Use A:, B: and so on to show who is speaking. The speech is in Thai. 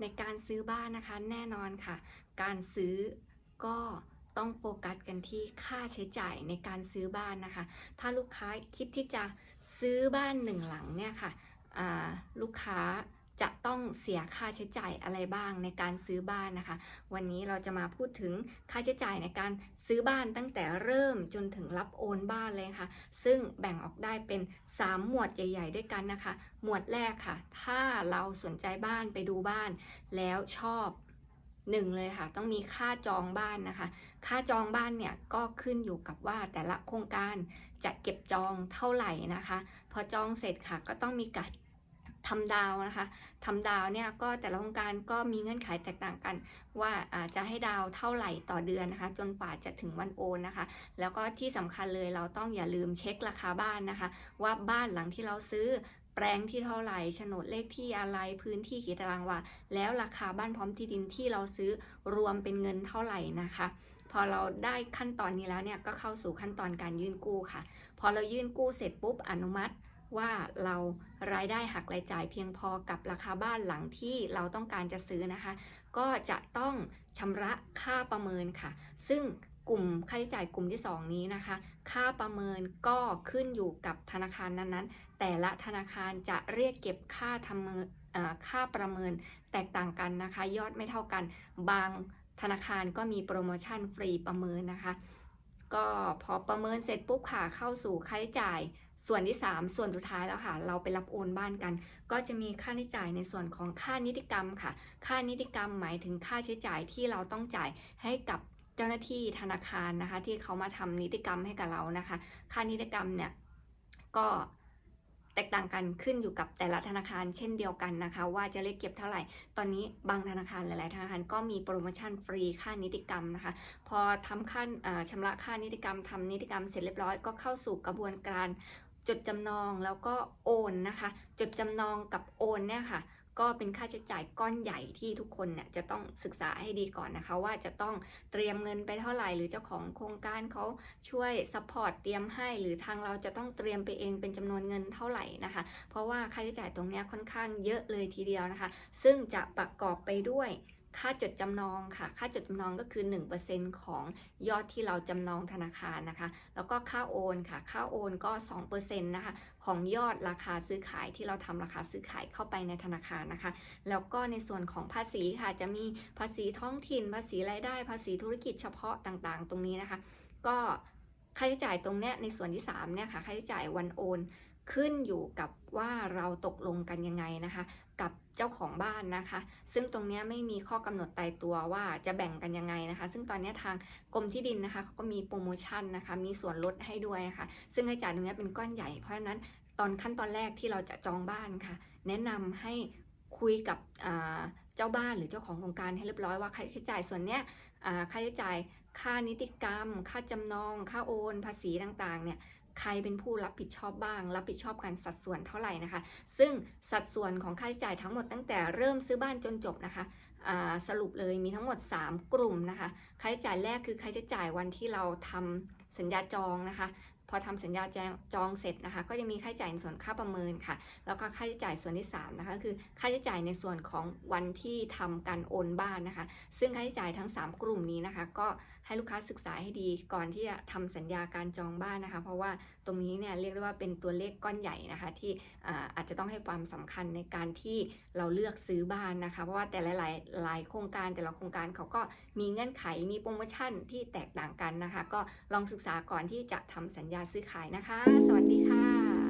A: ในการซื้อบ้านนะคะแน่นอนค่ะ การซื้อก็ต้องโฟกัสกันที่ค่าใช้จ่ายในการซื้อบ้านนะคะ ถ้าลูกค้าคิดที่จะซื้อบ้านหนึ่งหลังเนี่ยค่ะลูกค้า จะต้องเสียค่าใช้จ่ายอะไรบ้างในการซื้อบ้านนะคะ วันนี้เราจะมาพูดถึงค่าใช้จ่ายในการซื้อบ้านตั้งแต่เริ่มจนถึงรับโอนบ้านเลยค่ะ ซึ่งแบ่งออกได้เป็น 3 หมวดใหญ่ ๆ ด้วยกันนะคะ หมวดแรกค่ะ ถ้าเราสนใจบ้านไปดูบ้าน แล้วชอบหนึ่งเลยค่ะ ต้องมีค่าจองบ้านนะคะ ค่าจองบ้านเนี่ยก็ขึ้นอยู่กับว่าแต่ละโครงการจะเก็บจองเท่าไหร่นะคะ พอจองเสร็จค่ะ ก็ต้องมีการ ทำดาวนะคะทำดาวเนี่ยก็แต่ละโครงการก็มีเงื่อนไขแตกต่างกัน ว่าจะให้ดาวเท่าไหร่ต่อเดือนนะคะ จนกว่าจะถึงวันโอนนะคะ แล้วก็ที่สำคัญเลยเราต้องอย่าลืมเช็คราคาบ้านนะคะ ว่าบ้านหลังที่เราซื้อแปลงที่เท่าไหร่โฉนดเลขที่อะไร พื้นที่กี่ตารางวา แล้วราคาบ้านพร้อมที่ดินที่เราซื้อรวมเป็นเงินเท่าไหร่นะคะ พอเราได้ขั้นตอนนี้แล้วเนี่ยก็เข้าสู่ขั้นตอนการยื่นกู้ค่ะ พอเรายื่นกู้เสร็จปุ๊บอนุมัติ ว่าเรารายได้หักรายจ่ายเพียงพอกับราคาบ้านหลังที่เราต้องการจะซื้อนะคะ ก็จะต้องชำระค่าประเมินค่ะ ซึ่งกลุ่มค่าใช้จ่ายกลุ่มที่ 2 นี้นะคะ ค่าประเมินก็ขึ้นอยู่กับธนาคารนั้นๆ แต่ละธนาคารจะเรียกเก็บค่าทำเมินเอ่อค่าประเมินแตกต่างกันนะคะ ยอดไม่เท่ากัน บางธนาคารก็มีโปรโมชั่นฟรีประเมินนะคะ ก็พอประเมินเสร็จปุ๊บค่ะเข้าสู่ค่าใช้จ่าย ส่วนที่ 3 ส่วนสุดท้ายแล้วค่ะ เราไปรับโอนบ้านกัน ก็จะมีค่าใช้จ่ายในส่วนของค่านิติกรรมค่ะ ค่านิติกรรมหมายถึงค่าใช้จ่ายที่เราต้องจ่ายให้กับเจ้าหน้าที่ธนาคารนะคะ ที่เขามาทำนิติกรรมให้กับเรานะคะ ค่านิติกรรมเนี่ยก็แตกต่างกันขึ้นอยู่กับแต่ละธนาคารเช่นเดียวกันนะคะ ว่าจะเรียกเก็บเท่าไหร่ ตอนนี้บางธนาคารหลาย ๆ ธนาคารก็มีโปรโมชั่นฟรีค่านิติกรรมนะคะ พอทำค่าอ่าชำระค่านิติกรรมทำนิติกรรมเสร็จเรียบร้อยก็เข้าสู่กระบวนการ จดจำนองแล้วก็โอนนะคะ จดจำนองกับโอนเนี่ยค่ะ ก็เป็นค่าใช้จ่ายก้อนใหญ่ที่ทุกคนเนี่ยจะต้องศึกษาให้ดีก่อนนะคะ ว่าจะต้องเตรียมเงินไปเท่าไหร่หรือเจ้าของโครงการเขาช่วยซัพพอร์ตเตรียมให้หรือทางเราจะต้องเตรียมไปเองเป็นจำนวนเงินเท่าไหร่นะคะ เพราะว่าค่าใช้จ่ายตรงเนี้ยค่อนข้างเยอะเลยทีเดียวนะคะ ซึ่งจะประกอบไปด้วย ค่าจดจำนองค่ะ ค่าจดจำนองก็คือ 1%ของยอดที่เราจำนองธนาคารนะคะ แล้วก็ค่าโอนค่ะ ค่าโอนก็2%นะคะของยอดราคาซื้อขายที่เราทำราคาซื้อขายเข้าไปในธนาคารนะคะ แล้วก็ในส่วนของภาษีค่ะ จะมีภาษีท้องถิ่น ภาษีรายได้ ภาษีธุรกิจเฉพาะต่างๆ ตรงนี้นะคะ ก็ค่าใช้จ่ายตรงเนี้ยในส่วนที่3เนี่ยค่ะ ค่าใช้จ่ายวันโอน ขึ้นอยู่กับว่าเราตกลงกันยังไงนะคะ กับเจ้าของบ้านนะคะ ซึ่งตรงนี้ไม่มีข้อกำหนดตายตัวว่าจะแบ่งกันยังไงนะคะ ซึ่งตอนนี้ทางกรมที่ดินนะคะเขาก็มีโปรโมชั่นนะคะ มีส่วนลดให้ด้วยนะคะ ซึ่งค่าใช้จ่ายตรงนี้เป็นก้อนใหญ่เพราะฉะนั้นตอนขั้นตอนแรกที่เราจะจองบ้านค่ะ แนะนำให้คุยกับเจ้าบ้านหรือเจ้าของโครงการให้เรียบร้อยว่าค่าใช้จ่ายส่วนเนี้ยค่าใช้จ่ายค่านิติกรรม ค่าจำนอง ค่าโอน ภาษีต่างๆเนี่ย ใครเป็นผู้รับผิดชอบบ้าง รับผิดชอบกันสัดส่วนเท่าไหร่นะคะ ซึ่งสัดส่วนของค่าใช้จ่ายทั้งหมดตั้งแต่เริ่มซื้อบ้านจนจบนะคะสรุปเลยมีทั้งหมด 3 กลุ่มนะคะ ค่าใช้จ่ายแรกคือค่าใช้จ่ายวันที่เราทำสัญญาจองนะคะ พอทำสัญญาจองเสร็จนะคะ ก็จะมีค่าใช้จ่ายในส่วนค่าประเมินค่ะ แล้วก็ค่าใช้จ่ายส่วนที่3นะคะคือค่าใช้จ่ายในส่วนของวันที่ทำการโอนบ้านนะคะ ซึ่งค่าใช้จ่ายทั้ง 3 กลุ่มนี้นะคะ ก็ให้ลูกค้าศึกษาให้ดีก่อนที่จะทำสัญญาการจองบ้านนะคะ เพราะว่าตรงนี้เนี่ยเรียกได้ว่าเป็นตัวเลขก้อนใหญ่นะคะ ที่อ่าอาจจะต้องให้ความสำคัญในการที่เราเลือกซื้อบ้านนะคะ เพราะว่าแต่ละหลายหลายโครงการแต่ละโครงการเขาก็มีเงื่อนไขมีโปรโมชั่นที่แตกต่างกันนะคะ ก็ลองศึกษาก่อนที่จะทำสัญญาซื้อขายนะคะ สวัสดีค่ะ